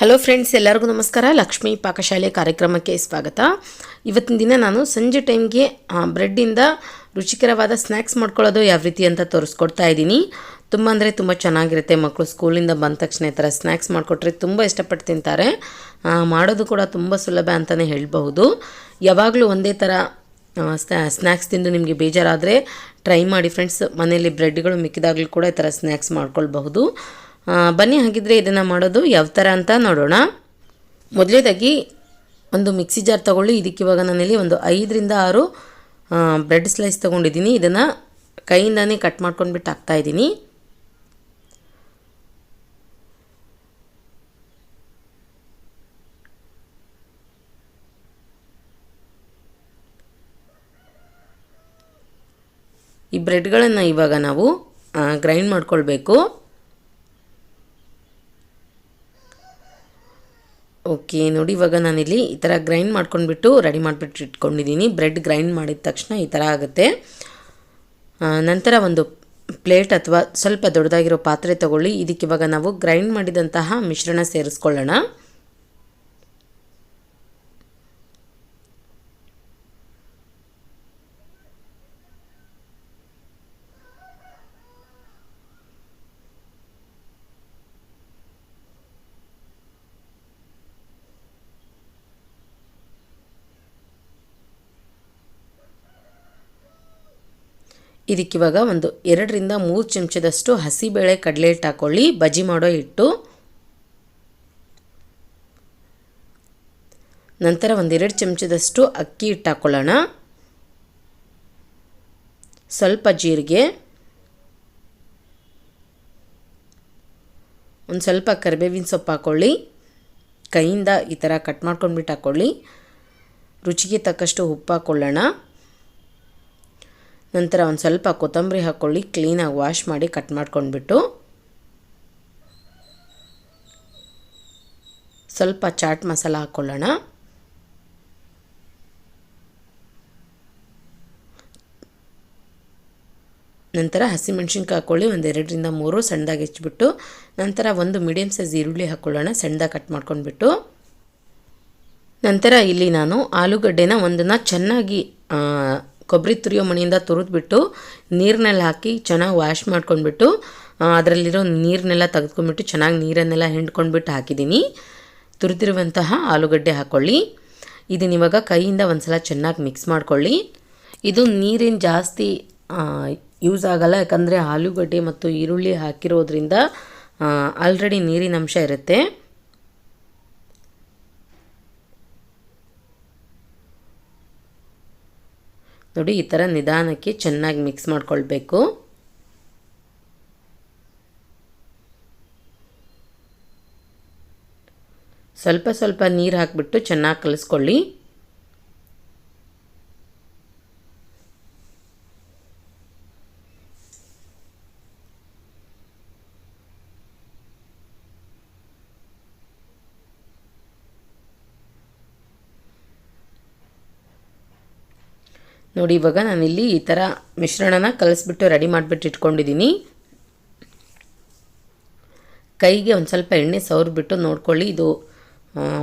Hello friends ಎಲ್ಲರಿಗೂ ನಮಸ್ಕಾರ. ಲಕ್ಷ್ಮೀ ಪಾಕಶಾಲೆ ಕಾರ್ಯಕ್ರಮಕ್ಕೆ ಸ್ವಾಗತ. ಇವತ್ತಿನ ದಿನ ನಾನು ಸಂಜೆ ಟೈಮ್ಗೆ ಬ್ರೆಡ್ಡಿಂದ ರುಚಿಕರವಾದ ಸ್ನ್ಯಾಕ್ಸ್ ಮಾಡ್ಕೊಳ್ಳೋದು ಯಾವ ರೀತಿ ಅಂತ ತೋರಿಸ್ಕೊಡ್ತಾ ಇದ್ದೀನಿ. ತುಂಬ ಅಂದರೆ ತುಂಬ ಚೆನ್ನಾಗಿರುತ್ತೆ. ಮಕ್ಕಳು ಸ್ಕೂಲಿಂದ ಬಂದ ತಕ್ಷಣ ಈ ಥರ ಸ್ನ್ಯಾಕ್ಸ್ ಮಾಡಿಕೊಟ್ರೆ ತುಂಬ ಇಷ್ಟಪಟ್ಟು ತಿಂತಾರೆ. ಮಾಡೋದು ಕೂಡ ತುಂಬ ಸುಲಭ ಅಂತಲೇ ಹೇಳ್ಬಹುದು. ಯಾವಾಗಲೂ ಒಂದೇ ಥರ ಸ್ನ್ಯಾಕ್ಸ್ ತಿಂದು ನಿಮಗೆ ಬೇಜಾರಾದರೆ ಟ್ರೈ ಮಾಡಿ ಫ್ರೆಂಡ್ಸ್ ಮನೆಯಲ್ಲಿ ಬ್ರೆಡ್ಗಳು ಮಿಕ್ಕಿದಾಗಲೂ ಕೂಡ ಈ ಥರ ಸ್ನ್ಯಾಕ್ಸ್ ಮಾಡ್ಕೊಳ್ಬಹುದು. ಬನ್ನಿ ಹಾಗಿದ್ರೆ ಇದನ್ನು ಮಾಡೋದು ಯಾವ ಥರ ಅಂತ ನೋಡೋಣ. ಮೊದಲೇದಾಗಿ ಒಂದು ಮಿಕ್ಸಿ ಜಾರ್ ತೊಗೊಳ್ಳಿ. ಇದಕ್ಕೆ ಇವಾಗ ನಾನಿಲ್ಲಿ ಒಂದು ಐದರಿಂದ ಆರು ಬ್ರೆಡ್ ಸ್ಲೈಸ್ ತೊಗೊಂಡಿದ್ದೀನಿ. ಇದನ್ನು ಕೈಯಿಂದನೇ ಕಟ್ ಮಾಡ್ಕೊಂಡ್ಬಿಟ್ಟು ಹಾಕ್ತಾಯಿದ್ದೀನಿ ಈ ಬ್ರೆಡ್ಗಳನ್ನು ಇವಾಗ ನಾವು ಗ್ರೈಂಡ್ ಮಾಡ್ಕೊಳ್ಬೇಕು. ಓಕೆ ನೋಡಿ, ಇವಾಗ ನಾನಿಲ್ಲಿ ಈ ಥರ ಗ್ರೈಂಡ್ ಮಾಡ್ಕೊಂಡ್ಬಿಟ್ಟು ರೆಡಿ ಮಾಡಿಬಿಟ್ಟು ಇಟ್ಕೊಂಡಿದ್ದೀನಿ. ಬ್ರೆಡ್ ಗ್ರೈಂಡ್ ಮಾಡಿದ ತಕ್ಷಣ ಈ ಥರ ಆಗುತ್ತೆ. ನಂತರ ಒಂದು ಪ್ಲೇಟ್ ಅಥವಾ ಸ್ವಲ್ಪ ದೊಡ್ಡದಾಗಿರೋ ಪಾತ್ರೆ ತಗೊಳ್ಳಿ. ಇದಕ್ಕೆ ಇವಾಗ ನಾವು ಗ್ರೈಂಡ್ ಮಾಡಿದಂತಹ ಮಿಶ್ರಣ ಸೇರಿಸ್ಕೊಳ್ಳೋಣ. ಇದಕ್ಕಿವಾಗ ಒಂದು ಎರಡರಿಂದ ಮೂರು ಚಮಚದಷ್ಟು ಹಸಿಬೇಳೆ ಕಡಲೆ ಹಿಟ್ಟು ಹಾಕ್ಕೊಳ್ಳಿ ಬಜ್ಜಿ ಮಾಡೋ ಹಿಟ್ಟು. ನಂತರ ಒಂದೆರಡು ಚಮಚದಷ್ಟು ಅಕ್ಕಿ ಹಿಟ್ಟು ಹಾಕ್ಕೊಳ್ಳೋಣ ಸ್ವಲ್ಪ ಜೀರಿಗೆ. ಒಂದು ಸ್ವಲ್ಪ ಕರಿಬೇವಿನ ಸೊಪ್ಪು ಹಾಕ್ಕೊಳ್ಳಿ ಕೈಯಿಂದ ಈ ಥರ ಕಟ್ ಮಾಡ್ಕೊಂಡ್ಬಿಟ್ಟು ಹಾಕ್ಕೊಳ್ಳಿ ರುಚಿಗೆ ತಕ್ಕಷ್ಟು ಉಪ್ಪು ಹಾಕ್ಕೊಳ್ಳೋಣ ನಂತರ ಒಂದು ಸ್ವಲ್ಪ ಕೊತ್ತಂಬರಿ ಹಾಕ್ಕೊಳ್ಳಿ ಕ್ಲೀನಾಗಿ ವಾಶ್ ಮಾಡಿ ಕಟ್ ಮಾಡ್ಕೊಂಡ್ಬಿಟ್ಟು. ಸ್ವಲ್ಪ ಚಾಟ್ ಮಸಾಲ ಹಾಕ್ಕೊಳ್ಳೋಣ ನಂತರ ಹಸಿಮೆಣ್ಸಿನ್ಕಾಯಿ ಹಾಕ್ಕೊಳ್ಳಿ ಒಂದು ಎರಡರಿಂದ ಮೂರು ಸಣ್ಣದಾಗಿ ಹೆಚ್ಚಿಬಿಟ್ಟು. ನಂತರ ಒಂದು ಮೀಡಿಯಮ್ ಸೈಜ್ ಈರುಳ್ಳಿ ಹಾಕ್ಕೊಳ್ಳೋಣ ಸಣ್ಣದಾಗಿ ಕಟ್ ಮಾಡ್ಕೊಂಡ್ಬಿಟ್ಟು. ನಂತರ ಇಲ್ಲಿ ನಾನು ಆಲೂಗಡ್ಡೆನ ಒಂದನ್ನು ಚೆನ್ನಾಗಿ ಕೊಬ್ಬರಿ ತುರಿಯೋ ಮಣಿಯಿಂದ ತುರಿದ್ಬಿಟ್ಟು ನೀರಿನಲ್ಲಿ ಹಾಕಿ ಚೆನ್ನಾಗಿ ವಾಶ್ ಮಾಡ್ಕೊಂಡ್ಬಿಟ್ಟು ಅದರಲ್ಲಿರೋ ನೀರನ್ನೆಲ್ಲ ತೆಗೆದ್ಕೊಂಡ್ಬಿಟ್ಟು ಚೆನ್ನಾಗಿ ನೀರನ್ನೆಲ್ಲ ಹಿಂಡ್ಕೊಂಡ್ಬಿಟ್ಟು ಹಾಕಿದ್ದೀನಿ. ತುರಿದಿರುವಂತಹ ಆಲೂಗಡ್ಡೆ ಹಾಕ್ಕೊಳ್ಳಿ ಇದನ್ನ ಇವಾಗ ಕೈಯಿಂದ ಒಂದ್ಸಲ ಚೆನ್ನಾಗಿ ಮಿಕ್ಸ್ ಮಾಡ್ಕೊಳ್ಳಿ. ಇದು ನೀರೇನು ಜಾಸ್ತಿ ಯೂಸ್ ಆಗಲ್ಲ, ಯಾಕಂದರೆ ಆಲೂಗಡ್ಡೆ ಮತ್ತು ಈರುಳ್ಳಿ ಹಾಕಿರೋದ್ರಿಂದ ಆಲ್ರೆಡಿ ನೀರಿನ ಅಂಶ ಇರುತ್ತೆ. ನೋಡಿ ಈ ಥರ ನಿಧಾನಕ್ಕೆ ಚೆನ್ನಾಗಿ ಮಿಕ್ಸ್ ಮಾಡ್ಕೊಳ್ಬೇಕು. ಸ್ವಲ್ಪ ಸ್ವಲ್ಪ ನೀರು ಹಾಕಿಬಿಟ್ಟು ಚೆನ್ನಾಗಿ ಕಲಿಸ್ಕೊಳ್ಳಿ. ನೋಡಿ, ಇವಾಗ ನಾನಿಲ್ಲಿ ಈ ಥರ ಮಿಶ್ರಣನ ಕಲಿಸ್ಬಿಟ್ಟು ರೆಡಿ ಮಾಡಿಬಿಟ್ಟು ಇಟ್ಕೊಂಡಿದ್ದೀನಿ ಕೈಗೆ ಒಂದು ಸ್ವಲ್ಪ ಎಣ್ಣೆ ಸವರ್ಬಿಟ್ಟು ನೋಡ್ಕೊಳ್ಳಿ, ಇದು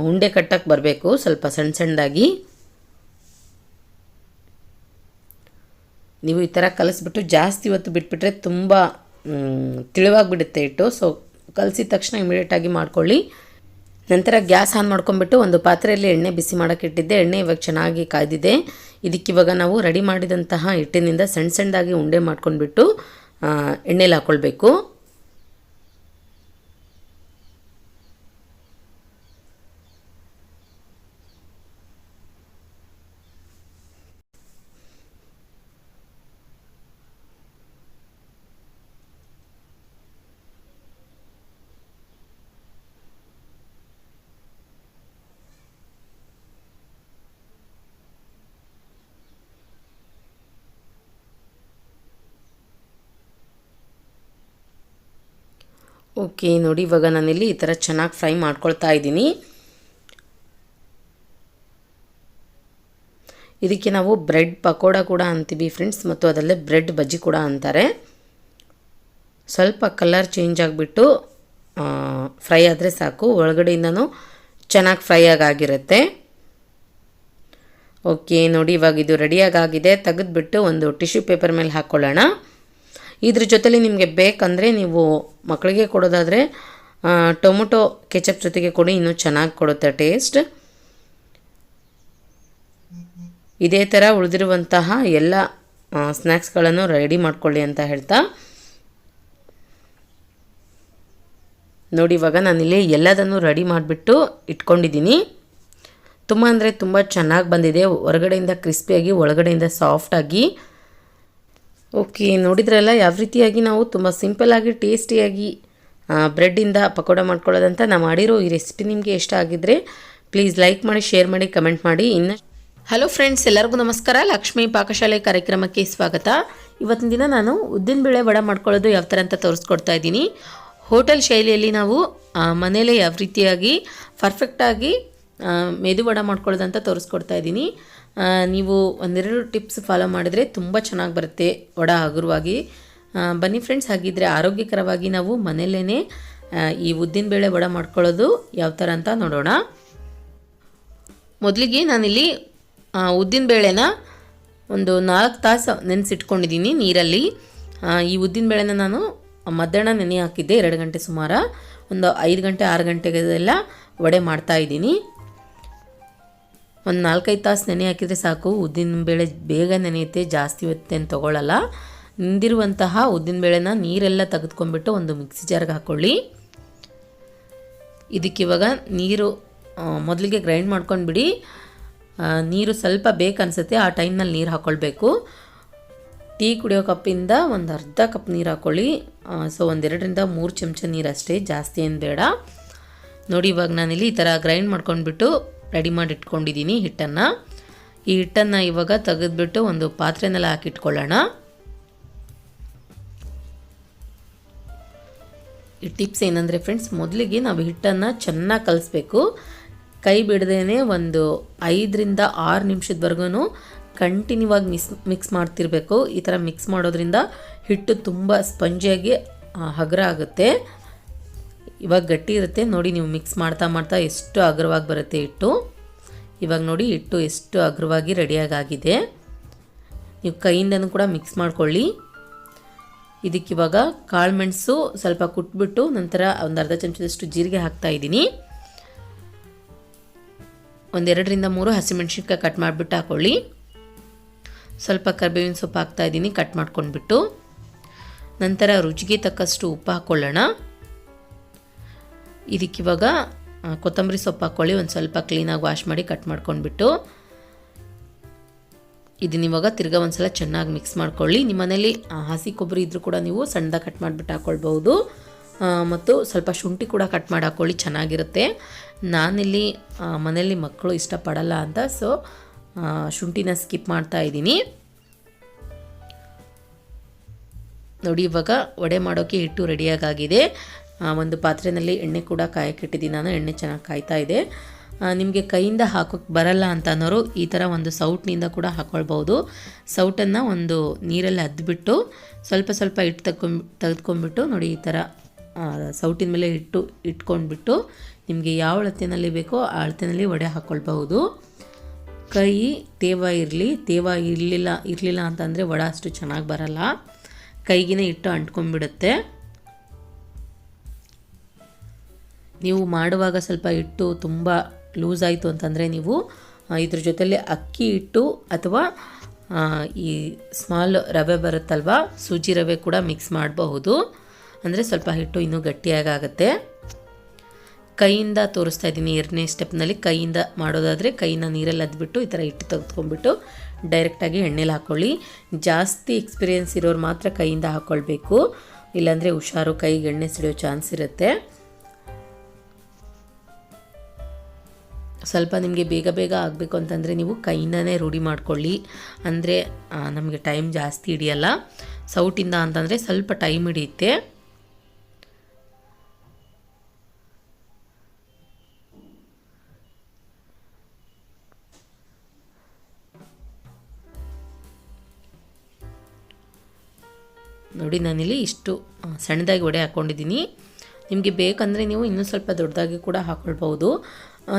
ಉಂಡೆ ಕಟ್ಟಕ್ಕೆ ಬರಬೇಕು, ಸ್ವಲ್ಪ ಸಣ್ಣ ಸಣ್ಣದಾಗಿ. ನೀವು ಈ ಥರ ಕಲಿಸ್ಬಿಟ್ಟು ಜಾಸ್ತಿ ಹೊತ್ತು ಬಿಟ್ಬಿಟ್ರೆ ತುಂಬ ತಿಳಿವಾಗ್ಬಿಡುತ್ತೆ ಇಟ್ಟು ಸೊ ಕಲಸಿದ ತಕ್ಷಣ ಇಮಿಡಿಯೇಟಾಗಿ ಮಾಡ್ಕೊಳ್ಳಿ. ನಂತರ ಗ್ಯಾಸ್ ಆನ್ ಮಾಡ್ಕೊಂಡ್ಬಿಟ್ಟು ಒಂದು ಪಾತ್ರೆಯಲ್ಲಿ ಎಣ್ಣೆ ಬಿಸಿ ಮಾಡೋಕ್ಕೆ ಇಟ್ಟಿದ್ದೆ. ಎಣ್ಣೆ ಇವಾಗ ಚೆನ್ನಾಗಿ ಕಾಯ್ದಿದೆ. ಇದಕ್ಕಿವಾಗ ನಾವು ರೆಡಿ ಮಾಡಿದಂತಹ ಹಿಟ್ಟಿನಿಂದ ಸಣ್ಣ ಸಣ್ಣದಾಗಿ ಉಂಡೆ ಮಾಡ್ಕೊಂಡ್ಬಿಟ್ಟು ಎಣ್ಣೆಲಿ ಹಾಕ್ಕೊಳ್ಬೇಕು ಓಕೆ, ನೋಡಿ, ಇವಾಗ ನಾನಿಲ್ಲಿ ಈ ಥರ ಚೆನ್ನಾಗಿ ಫ್ರೈ ಮಾಡ್ಕೊಳ್ತಾ ಇದ್ದೀನಿ. ಇದಕ್ಕೆ ನಾವು ಬ್ರೆಡ್ ಪಕೋಡ ಕೂಡ ಅಂತೀವಿ ಫ್ರೆಂಡ್ಸ್ ಮತ್ತು ಅದರಲ್ಲೇ ಬ್ರೆಡ್ ಬಜ್ಜಿ ಕೂಡ ಅಂತಾರೆ. ಸ್ವಲ್ಪ ಕಲರ್ ಚೇಂಜ್ ಆಗಿಬಿಟ್ಟು ಫ್ರೈ ಆದರೆ ಸಾಕು. ಒಳಗಡೆಯಿಂದನೂ ಚೆನ್ನಾಗಿ ಫ್ರೈ ಆಗಿರುತ್ತೆ ಓಕೆ, ನೋಡಿ, ಇವಾಗ ಇದು ರೆಡಿಯಾಗಿದೆ ತೆಗೆದುಬಿಟ್ಟು ಒಂದು ಟಿಶ್ಯೂ ಪೇಪರ್ ಮೇಲೆ ಹಾಕ್ಕೊಳ್ಳೋಣ ಇದ್ರ ಜೊತೆಲಿ ನಿಮಗೆ ಬೇಕಂದರೆ ನೀವು ಮಕ್ಕಳಿಗೆ ಕೊಡೋದಾದರೆ ಟೊಮೊಟೊ, ಕೆಚಪ್ ಜೊತೆಗೆ ಕೊಡಿ, ಇನ್ನೂ ಚೆನ್ನಾಗಿ ಕೊಡುತ್ತೆ ಟೇಸ್ಟ್. ಇದೇ ಥರ ಉಳಿದಿರುವಂತಹ ಎಲ್ಲ ಸ್ನ್ಯಾಕ್ಸ್ಗಳನ್ನು ರೆಡಿ ಮಾಡ್ಕೊಳ್ಳಿ ಅಂತ ಹೇಳ್ತಾ. ನೋಡಿ, ಇವಾಗ ನಾನಿಲ್ಲಿ ಎಲ್ಲದನ್ನು ರೆಡಿ ಮಾಡಿಬಿಟ್ಟು ಇಟ್ಕೊಂಡಿದ್ದೀನಿ. ತುಂಬ ಅಂದರೆ ತುಂಬ ಚೆನ್ನಾಗಿ ಬಂದಿದೆ. ಹೊರಗಡೆಯಿಂದ ಕ್ರಿಸ್ಪಿಯಾಗಿ, ಒಳಗಡೆಯಿಂದ ಸಾಫ್ಟಾಗಿ ಓಕೆ, ನೋಡಿದ್ರಲ್ಲ, ಯಾವ ರೀತಿಯಾಗಿ ನಾವು ತುಂಬ ಸಿಂಪಲ್ಲಾಗಿ ಟೇಸ್ಟಿಯಾಗಿ ಬ್ರೆಡ್ಡಿಂದ ಪಕೋಡ ಮಾಡ್ಕೊಳ್ಳೋದಂತ ನಾವು ಮಾಡಿರೋ ಈ ರೆಸಿಪಿ ನಿಮಗೆ ಇಷ್ಟ ಆಗಿದ್ರೆ ಪ್ಲೀಸ್ ಲೈಕ್ ಮಾಡಿ ಶೇರ್ ಮಾಡಿ ಕಮೆಂಟ್ ಮಾಡಿ. ಇನ್ನು ಹಲೋ ಫ್ರೆಂಡ್ಸ್ ಎಲ್ಲರಿಗೂ ನಮಸ್ಕಾರ. ಲಕ್ಷ್ಮೀ ಪಾಕಶಾಲೆ ಕಾರ್ಯಕ್ರಮಕ್ಕೆ ಸ್ವಾಗತ. ಇವತ್ತಿನ ದಿನ ನಾನು ಉದ್ದಿನಬೇಳೆ ವಡ ಮಾಡ್ಕೊಳ್ಳೋದು ಯಾವ ಥರ ಅಂತ ತೋರಿಸ್ಕೊಡ್ತಾ ಇದ್ದೀನಿ. ಹೋಟೆಲ್ ಶೈಲಿಯಲ್ಲಿ ನಾವು ಮನೆಯಲ್ಲೇ ಯಾವ ರೀತಿಯಾಗಿ ಪರ್ಫೆಕ್ಟಾಗಿ ಮೆದು ವಡೆ ಮಾಡ್ಕೊಳ್ಳೋದಂತ ತೋರಿಸ್ಕೊಡ್ತಾ ಇದ್ದೀನಿ. ನೀವು ಒಂದೆರಡು ಟಿಪ್ಸ್ ಫಾಲೋ ಮಾಡಿದರೆ ತುಂಬ ಚೆನ್ನಾಗಿ ಬರುತ್ತೆ, ಒಡ ಹಗುರವಾಗಿ. ಬನ್ನಿ ಫ್ರೆಂಡ್ಸ್ ಹಾಗಿದ್ರೆ ಆರೋಗ್ಯಕರವಾಗಿ ನಾವು ಮನೆಯಲ್ಲೇ ಈ ಉದ್ದಿನಬೇಳೆ ವಡ ಮಾಡ್ಕೊಳ್ಳೋದು ಯಾವ ಥರ ಅಂತ ನೋಡೋಣ. ಮೊದಲಿಗೆ ನಾನಿಲ್ಲಿ ಉದ್ದಿನಬೇಳೆನ ಒಂದು ನಾಲ್ಕು ತಾಸು ನೆನೆಸಿಟ್ಕೊಂಡಿದ್ದೀನಿ ನೀರಲ್ಲಿ. ಈ ಈ ಉದ್ದಿನಬೇಳೆನ ನಾನು ಮಧ್ಯಾಹ್ನ ನೆನೆ ಹಾಕಿದ್ದೆ, ಎರಡು ಗಂಟೆ ಸುಮಾರು. ಒಂದು ಐದು ಗಂಟೆ, ಆರು ಗಂಟೆಗೆಲ್ಲ ವಡೆ ಮಾಡ್ತಾ ಇದ್ದೀನಿ. ಒಂದು ನಾಲ್ಕೈದು ತಾಸು ನೆನೆ ಹಾಕಿದರೆ ಸಾಕು. ಉದ್ದಿನಬೇಳೆ ಬೇಗ ನೆನೆಯುತ್ತೆ, ಜಾಸ್ತಿ ಹೊತ್ತೇನು ತೊಗೊಳ್ಳಲ್ಲ ನಿಂದಿರುವಂತಹ ಉದ್ದಿನಬೇಳೆನ ನೀರೆಲ್ಲ ತೆಗೆದುಕೊಂಡ್ಬಿಟ್ಟು ಒಂದು ಮಿಕ್ಸಿ ಜಾರ್ಗೆ ಹಾಕ್ಕೊಳ್ಳಿ ಇದಕ್ಕಿವಾಗ ನೀರು ಮೊದಲಿಗೆ ಗ್ರೈಂಡ್ ಮಾಡ್ಕೊಂಡ್ಬಿಡಿ. ನೀರು ಸ್ವಲ್ಪ ಬೇಕನ್ಸುತ್ತೆ ಆ ಟೈಮ್ನಲ್ಲಿ ನೀರು ಹಾಕ್ಕೊಳ್ಬೇಕು ಟೀ ಕುಡಿಯೋ ಕಪ್ಪಿಂದ ಒಂದು ಅರ್ಧ ಕಪ್ ನೀರು ಹಾಕ್ಕೊಳ್ಳಿ ಸೊ ಒಂದೆರಡರಿಂದ ಮೂರು ಚಮಚ ನೀರು ಅಷ್ಟೇ ಜಾಸ್ತಿ ಏನು ಬೇಡ. ನೋಡಿ ಇವಾಗ ನಾನಿಲ್ಲಿ ಈ ಥರ ಗ್ರೈಂಡ್ ಮಾಡ್ಕೊಂಡ್ಬಿಟ್ಟು ರೆಡಿ ಮಾಡಿ ಇಟ್ಕೊಂಡಿದ್ದೀನಿ ಹಿಟ್ಟನ್ನು. ಈ ಹಿಟ್ಟನ್ನು ಇವಾಗ ತೆಗೆದುಬಿಟ್ಟು ಒಂದು ಪಾತ್ರೆನೆಲ್ಲ ಹಾಕಿಟ್ಕೊಳ್ಳೋಣ. ಈ ಟಿಪ್ಸ್ ಏನಂದರೆ ಫ್ರೆಂಡ್ಸ್, ಮೊದಲಿಗೆ ನಾವು ಹಿಟ್ಟನ್ನು ಚೆನ್ನಾಗಿ ಕಲಿಸ್ಬೇಕು. ಕೈ ಬಿಡದೇ ಒಂದು ಐದರಿಂದ ಆರು ನಿಮಿಷದವರೆಗೂ ಕಂಟಿನ್ಯೂ ಆಗಿ ಮಿಸ್, ಮಿಕ್ಸ್ ಮಾಡ್ತಿರ್ಬೇಕು. ಈ ಥರ ಮಿಕ್ಸ್ ಮಾಡೋದ್ರಿಂದ ಹಿಟ್ಟು ತುಂಬ ಸ್ಪಂಜಿಯಾಗಿ ಹಗರ ಆಗುತ್ತೆ. ಇವಾಗ ಗಟ್ಟಿ ಇರುತ್ತೆ. ನೋಡಿ ನೀವು ಮಿಕ್ಸ್ ಮಾಡ್ತಾ ಮಾಡ್ತಾ ಎಷ್ಟು ಅಗ್ರವಾಗಿ ಬರುತ್ತೆ ಹಿಟ್ಟು. ಇವಾಗ ನೋಡಿ ಹಿಟ್ಟು ಎಷ್ಟು ಅಗ್ರವಾಗಿ ರೆಡಿಯಾಗಿದೆ ನೀವು ಕೈಯಿಂದನೂ ಕೂಡ ಮಿಕ್ಸ್ ಮಾಡ್ಕೊಳ್ಳಿ. ಇದಕ್ಕಿವಾಗ ಕಾಳು ಮೆಣಸು ಸ್ವಲ್ಪ ಕುಟ್ಬಿಟ್ಟು ನಂತರ ಒಂದು ಅರ್ಧ ಚಮಚದಷ್ಟು ಜೀರಿಗೆ ಹಾಕ್ತಾ ಇದ್ದೀನಿ. ಒಂದೆರಡರಿಂದ ಮೂರು ಹಸಿಮೆಣ್ಸಿನ್ಕಾಯಿ ಕಟ್ ಮಾಡಿಬಿಟ್ಟು ಹಾಕ್ಕೊಳ್ಳಿ ಸ್ವಲ್ಪ ಕರ್ಬೇವಿನ ಸೊಪ್ಪು ಹಾಕ್ತಾ ಇದ್ದೀನಿ ಕಟ್ ಮಾಡ್ಕೊಂಡ್ಬಿಟ್ಟು. ನಂತರ ರುಚಿಗೆ ತಕ್ಕಷ್ಟು ಉಪ್ಪು ಹಾಕ್ಕೊಳ್ಳೋಣ ಇದಕ್ಕಿವಾಗ ಕೊತ್ತಂಬರಿ ಸೊಪ್ಪು ಹಾಕ್ಕೊಳ್ಳಿ ಒಂದು ಸ್ವಲ್ಪ ಕ್ಲೀನಾಗಿ ವಾಶ್ ಮಾಡಿ ಕಟ್ ಮಾಡ್ಕೊಂಡ್ಬಿಟ್ಟು ಇದನ್ನಿವಾಗ ತಿರ್ಗಾ ಒಂದು ಸಲ ಚೆನ್ನಾಗಿ ಮಿಕ್ಸ್ ಮಾಡ್ಕೊಳ್ಳಿ. ನಿಮ್ಮ ಮನೇಲಿ ಹಸಿ ಕೊಬ್ಬರಿ ಇದ್ರೂ ಕೂಡ ನೀವು ಸಣ್ಣದಾಗಿ ಕಟ್ ಮಾಡಿಬಿಟ್ಟು ಹಾಕ್ಕೊಳ್ಬಹುದು ಮತ್ತು ಸ್ವಲ್ಪ ಶುಂಠಿ ಕೂಡ ಕಟ್ ಮಾಡಿ ಹಾಕ್ಕೊಳ್ಳಿ ಚೆನ್ನಾಗಿರುತ್ತೆ. ನಾನಿಲ್ಲಿ ಮನೆಯಲ್ಲಿ ಮಕ್ಕಳು ಇಷ್ಟಪಡಲ್ಲ ಅಂತ ಸೊ ಶುಂಠಿನ ಸ್ಕಿಪ್ ಮಾಡ್ತಾ ಇದ್ದೀನಿ. ನೋಡಿ, ಇವಾಗ ವಡೆ ಮಾಡೋಕ್ಕೆ ಹಿಟ್ಟು ರೆಡಿಯಾಗಿದೆ ಒಂದು ಪಾತ್ರೆಯಲ್ಲಿ ಎಣ್ಣೆ ಕೂಡ ಕಾಯಕ್ಕಿಟ್ಟಿದ್ದೀನಿ ನಾನು. ಎಣ್ಣೆ ಚೆನ್ನಾಗಿ ಕಾಯ್ತಾ ಇದೆ. ನಿಮಗೆ ಕೈಯಿಂದ ಹಾಕೋಕ್ಕೆ ಬರಲ್ಲ ಅಂತ ಅನ್ನೋರು ಈ ಥರ ಒಂದು ಸೌಟ್ನಿಂದ ಕೂಡ ಹಾಕ್ಕೊಳ್ಬೋದು ಸೌಟನ್ನು ಒಂದು ನೀರಲ್ಲಿ ಅದ್ಬಿಟ್ಟು ಸ್ವಲ್ಪ ಸ್ವಲ್ಪ ಹಿಟ್ಟು ತಗೊಂಡ್ ತೆಗೆದ್ಕೊಂಡ್ಬಿಟ್ಟು ನೋಡಿ ಈ ಥರ ಸೌಟಿನ ಮೇಲೆ ಇಟ್ಟು ಇಟ್ಕೊಂಡ್ಬಿಟ್ಟು ನಿಮಗೆ ಯಾವ ಅಳತೆಯಲ್ಲಿ ಬೇಕೋ ಆ ಅಳತೆಯಲ್ಲಿ ವಡೆ ಹಾಕ್ಕೊಳ್ಬಹುದು ಕೈ ತೇವ ಇರಲಿ, ತೇವ ಇರಲಿಲ್ಲ ಇರಲಿಲ್ಲ ಅಂತಂದರೆ ವಡೆ ಅಷ್ಟು ಚೆನ್ನಾಗಿ ಬರಲ್ಲ. ಕೈಗಿನ ಇಟ್ಟು ಅಂಟ್ಕೊಂಡ್ಬಿಡುತ್ತೆ. ನೀವು ಮಾಡುವಾಗ ಸ್ವಲ್ಪ ಹಿಟ್ಟು ತುಂಬ ಲೂಸ್ ಆಯಿತು ಅಂತಂದರೆ ನೀವು ಇದ್ರ ಜೊತೆಲಿ ಅಕ್ಕಿ ಹಿಟ್ಟು ಅಥವಾ ಈ ಸ್ಮಾಲ್ ರವೆ ಬರುತ್ತಲ್ವ, ಸೂಜಿ ರವೆ ಕೂಡ ಮಿಕ್ಸ್ ಮಾಡಬಹುದು. ಅಂದರೆ ಸ್ವಲ್ಪ ಹಿಟ್ಟು ಇನ್ನೂ ಗಟ್ಟಿಯಾಗುತ್ತೆ ಕೈಯಿಂದ ತೋರಿಸ್ತಾ ಇದ್ದೀನಿ ಎರಡನೇ ಸ್ಟೆಪ್ನಲ್ಲಿ ಕೈಯಿಂದ ಮಾಡೋದಾದರೆ ಕೈನ ನೀರಲ್ಲಿ ಅದ್ಬಿಟ್ಟು ಈ ಥರ ಹಿಟ್ಟು ತೆಗೆದುಕೊಂಡ್ಬಿಟ್ಟು ಡೈರೆಕ್ಟಾಗಿ ಎಣ್ಣೆಲಿ ಹಾಕ್ಕೊಳ್ಳಿ ಜಾಸ್ತಿ ಎಕ್ಸ್ಪೀರಿಯೆನ್ಸ್ ಇರೋರು ಮಾತ್ರ ಕೈಯಿಂದ ಹಾಕ್ಕೊಳ್ಬೇಕು ಇಲ್ಲಾಂದರೆ ಹುಷಾರು ಕೈಗೆ ಎಣ್ಣೆ ಸಿಡಿಯೋ ಚಾನ್ಸ್ ಇರುತ್ತೆ. ಸ್ವಲ್ಪ ನಿಮಗೆ ಬೇಗ ಬೇಗ ಆಗಬೇಕು ಅಂತಂದರೆ ನೀವು ಕೈಯಿಂದನೇ ರೂಢಿ ಮಾಡ್ಕೊಳ್ಳಿ. ಅಂದರೆ ನಮಗೆ ಟೈಮ್ ಜಾಸ್ತಿ ಹಿಡಿಯಲ್ಲ. ಸೌಟಿಂದ ಅಂತಂದರೆ ಸ್ವಲ್ಪ ಟೈಮ್ ಹಿಡಿಯುತ್ತೆ. ನೋಡಿ, ನಾನಿಲ್ಲಿ ಇಷ್ಟು ಸಣ್ಣದಾಗಿ ವಡೆ ಹಾಕ್ಕೊಂಡಿದ್ದೀನಿ ನಿಮಗೆ ಬೇಕಂದರೆ ನೀವು ಇನ್ನೂ ಸ್ವಲ್ಪ ದೊಡ್ಡದಾಗಿ ಕೂಡ ಹಾಕ್ಕೊಳ್ಬೋದು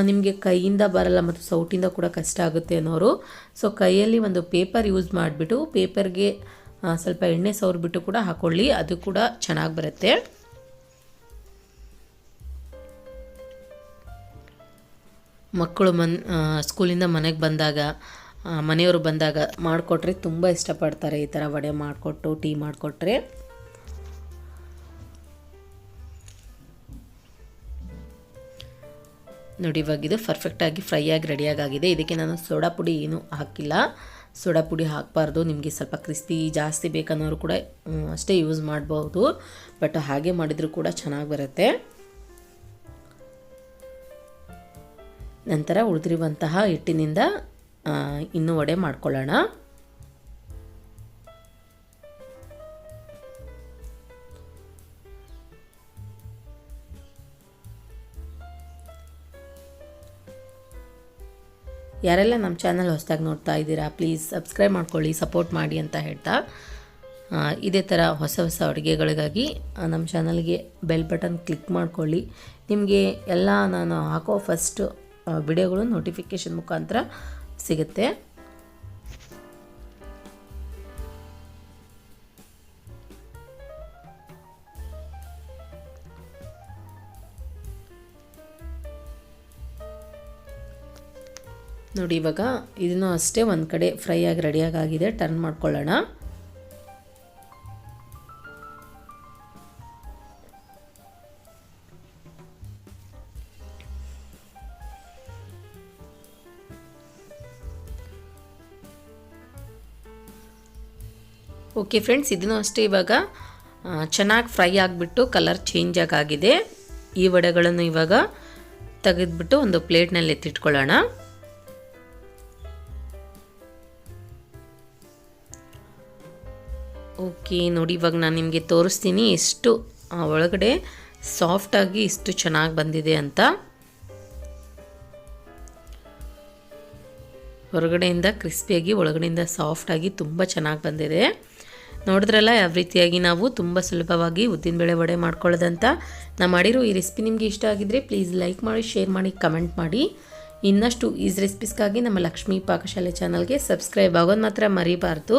ನಿಮಗೆ ಕೈಯಿಂದ ಬರಲ್ಲ ಮತ್ತು ಸೌಟಿಂದ ಕೂಡ ಕಷ್ಟ ಆಗುತ್ತೆ ಅನ್ನೋರು. ಸೊ ಕೈಯಲ್ಲಿ ಒಂದು ಪೇಪರ್ ಯೂಸ್ ಮಾಡಿಬಿಟ್ಟು ಪೇಪರ್ಗೆ ಸ್ವಲ್ಪ ಎಣ್ಣೆ ಸವರ್ಬಿಟ್ಟು ಕೂಡ ಹಾಕೊಳ್ಳಿ. ಅದು ಕೂಡ ಚೆನ್ನಾಗಿ ಬರುತ್ತೆ. ಮಕ್ಕಳು ಮನ್ ಸ್ಕೂಲಿಂದ ಮನೆಗೆ ಬಂದಾಗ ಮನೆಯವರು ಬಂದಾಗ ಮಾಡಿಕೊಟ್ರೆ ತುಂಬ ಇಷ್ಟಪಡ್ತಾರೆ ಈ ಥರ ವಡೆ ಮಾಡಿಕೊಟ್ಟು, ಟೀ ಮಾಡಿಕೊಟ್ರೆ. ನೋಡಿ, ಇವಾಗ ಇದು ಪರ್ಫೆಕ್ಟಾಗಿ ಫ್ರೈ ಆಗಿ ರೆಡಿಯಾಗಿದೆ ಇದಕ್ಕೆ ನಾನು ಸೋಡಾ ಪುಡಿ ಏನೂ ಹಾಕಿಲ್ಲ. ಸೋಡಾ ಪುಡಿ ಹಾಕಬಾರ್ದು. ನಿಮಗೆ ಸ್ವಲ್ಪ ಕ್ರಿಸ್ಪಿ ಜಾಸ್ತಿ ಬೇಕನ್ನೋರು ಕೂಡ ಅಷ್ಟೇ ಯೂಸ್ ಮಾಡ್ಬೋದು. ಬಟ್ ಹಾಗೆ ಮಾಡಿದರೂ ಕೂಡ ಚೆನ್ನಾಗಿ ಬರುತ್ತೆ. ನಂತರ ಉಳಿದಿರುವಂತಹ ಹಿಟ್ಟಿನಿಂದ ಇನ್ನೂ ವಡೆ ಮಾಡ್ಕೊಳ್ಳೋಣ. ಯಾರೆಲ್ಲ ನಮ್ಮ ಚಾನಲ್ ಹೊಸದಾಗಿ ನೋಡ್ತಾ ಇದ್ದೀರಾ ಪ್ಲೀಸ್ ಸಬ್ಸ್ಕ್ರೈಬ್ ಮಾಡ್ಕೊಳ್ಳಿ ಸಪೋರ್ಟ್ ಮಾಡಿ ಅಂತ ಹೇಳ್ತಾ ಇದೇ ಥರ ಹೊಸ ಹೊಸ ಅಡುಗೆಗಳಿಗಾಗಿ ನಮ್ಮ ಚಾನಲ್ಗೆ ಬೆಲ್ ಬಟನ್ ಕ್ಲಿಕ್ ಮಾಡ್ಕೊಳ್ಳಿ. ನಿಮಗೆ ಎಲ್ಲ ನಾನು ಹಾಕೋ ಫಸ್ಟ್ ವಿಡಿಯೋಗಳು ನೋಟಿಫಿಕೇಷನ್ ಮುಖಾಂತರ ಸಿಗುತ್ತೆ. ನೋಡಿ, ಇವಾಗ ಇದನ್ನು ಅಷ್ಟೇ ಒಂದು ಕಡೆ ಫ್ರೈ ಆಗಿ ರೆಡಿಯಾಗಿದೆ ಟರ್ನ್ ಮಾಡ್ಕೊಳ್ಳೋಣ. ಓಕೆ ಫ್ರೆಂಡ್ಸ್ ಇದನ್ನು ಅಷ್ಟೇ ಇವಾಗ ಚೆನ್ನಾಗಿ ಫ್ರೈ ಆಗಿಬಿಟ್ಟು ಕಲರ್ ಚೇಂಜ್ ಆಗಿದೆ ಈ ವಡೆಗಳನ್ನು ಇವಾಗ ತೆಗೆದ್ಬಿಟ್ಟು ಒಂದು ಪ್ಲೇಟ್ನಲ್ಲಿ ಎತ್ತಿಟ್ಕೊಳ್ಳೋಣ. ಓಕೆ, ನೋಡಿ, ಇವಾಗ ನಾನು ನಿಮಗೆ ತೋರಿಸ್ತೀನಿ ಎಷ್ಟು ಒಳಗಡೆ ಸಾಫ್ಟಾಗಿ ಇಷ್ಟು ಚೆನ್ನಾಗಿ ಬಂದಿದೆ ಅಂತ. ಹೊರಗಡೆಯಿಂದ ಕ್ರಿಸ್ಪಿಯಾಗಿ ಒಳಗಡೆಯಿಂದ ಸಾಫ್ಟಾಗಿ ತುಂಬ ಚೆನ್ನಾಗಿ ಬಂದಿದೆ. ನೋಡಿದ್ರಲ್ಲ, ಯಾವ ರೀತಿಯಾಗಿ ನಾವು ತುಂಬ ಸುಲಭವಾಗಿ ಉದ್ದಿನಬೇಳೆ ವಡೆ ಮಾಡ್ಕೊಳ್ಳೋದಂತ. ನಾ ಮಾಡಿರೋ ಈ ರೆಸಿಪಿ ನಿಮಗೆ ಇಷ್ಟ ಆಗಿದ್ದರೆ ಪ್ಲೀಸ್ ಲೈಕ್ ಮಾಡಿ ಶೇರ್ ಮಾಡಿ ಕಮೆಂಟ್ ಮಾಡಿ. ಇನ್ನಷ್ಟು ಈಸ್ ರೆಸಿಪೀಸ್ಗಾಗಿ ನಮ್ಮ ಲಕ್ಷ್ಮೀ ಪಾಕಶಾಲೆ ಚಾನಲ್ಗೆ ಸಬ್ಸ್ಕ್ರೈಬ್ ಆಗೋದು ಮಾತ್ರ ಮರಿಬಾರ್ದು.